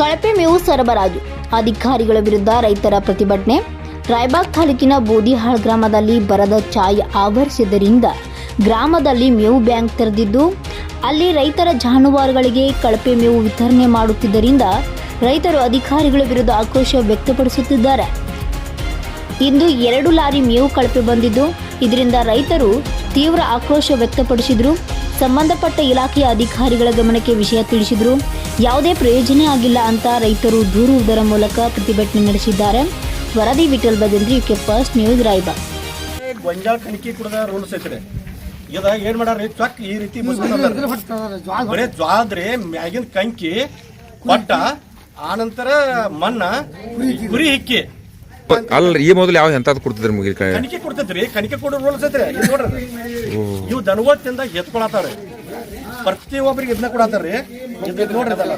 ಕಳಪೆ ಮೇವು ಸರಬರಾಜು. ಅಧಿಕಾರಿಗಳ ವಿರುದ್ಧ ರೈತರ ಪ್ರತಿಭಟನೆ. ರಾಯಬಾಗ್ ತಾಲೂಕಿನ ಬೋದಿಹಾಳ್ ಗ್ರಾಮದಲ್ಲಿ ಬರದ ಛಾಯೆ ಆವರಿಸಿದ್ದರಿಂದ ಗ್ರಾಮದಲ್ಲಿ ಮೇವು ಬ್ಯಾಂಕ್ ತೆರೆದಿದ್ದು, ಅಲ್ಲಿ ರೈತರ ಜಾನುವಾರುಗಳಿಗೆ ಕಳಪೆ ಮೇವು ವಿತರಣೆ ಮಾಡುತ್ತಿದ್ದರಿಂದ ರೈತರು ಅಧಿಕಾರಿಗಳ ವಿರುದ್ಧ ಆಕ್ರೋಶ ವ್ಯಕ್ತಪಡಿಸುತ್ತಿದ್ದಾರೆ. ಇಂದು ಎರಡು ಲಾರಿ ಮೇವು ಕಳಪೆ ಬಂದಿದ್ದು, ಇದರಿಂದ ರೈತರು ತೀವ್ರ ಆಕ್ರೋಶ ವ್ಯಕ್ತಪಡಿಸಿದ್ರು. ಸಂಬಂಧಪಟ್ಟ ಇಲಾಖೆಯ ಅಧಿಕಾರಿಗಳ ಗಮನಕ್ಕೆ ವಿಷಯ ತಿಳಿಸಿದ್ರು. ಯಾವುದೇ ಪ್ರಯೋಜನ ಆಗಿಲ್ಲ ಅಂತ ರೈತರು ದೂರುವುದರ ಮೂಲಕ ಪ್ರತಿಭಟನೆ ನಡೆಸಿದ್ದಾರೆ. ವರದಿ Vittal Bhajantri UK first news Raibag ಗೊಂಜಾಳ ಕಣಕಿ ಕುಡ್ದ ರೂಲ್ಸ್ ಐತ್ರಿ ಇದಾಗ ಏನ್ ಮಾಡಾರ್ರಿ ಚೊಕ್ ಈ ರೀತಿ ಬರೇ ಜ್ವಾದ್ರಿ ಮ್ಯಾಗಿನ ಕಂಕಿ ಕೊಟ್ಟ ಆನಂತರ ಮಣ್ಣ ಗುರಿ ಹಿಕ್ಕಿ. ಅಲ್ಲ ಈ ಮೊದಲು ಯಾವ ಎಂತಾದ್ ಕೊಡ್ತಿದ್ರಿ ಕೈ ಕಣಿಕೆ ಕೊಡ್ತೈತ್ರಿ ಕಣಿಕೆ ಕೊಡೋ ರೂಲ್ಸ್ ಐತ್ರಿ. ಇದ್ ನೋಡ್ರಿ. ಇವು ದನಗೋತ್ತಿಂದ ಎತ್ಕೊಳತಾವ್ರಿ ಪ್ರತಿ ಒಬ್ರಿಗೆ ಇದನ್ನ ಕೊಡತಾರ್ರಿ ಇದ್ ನೋಡ್ರಿ ಇದೆಲ್ಲ.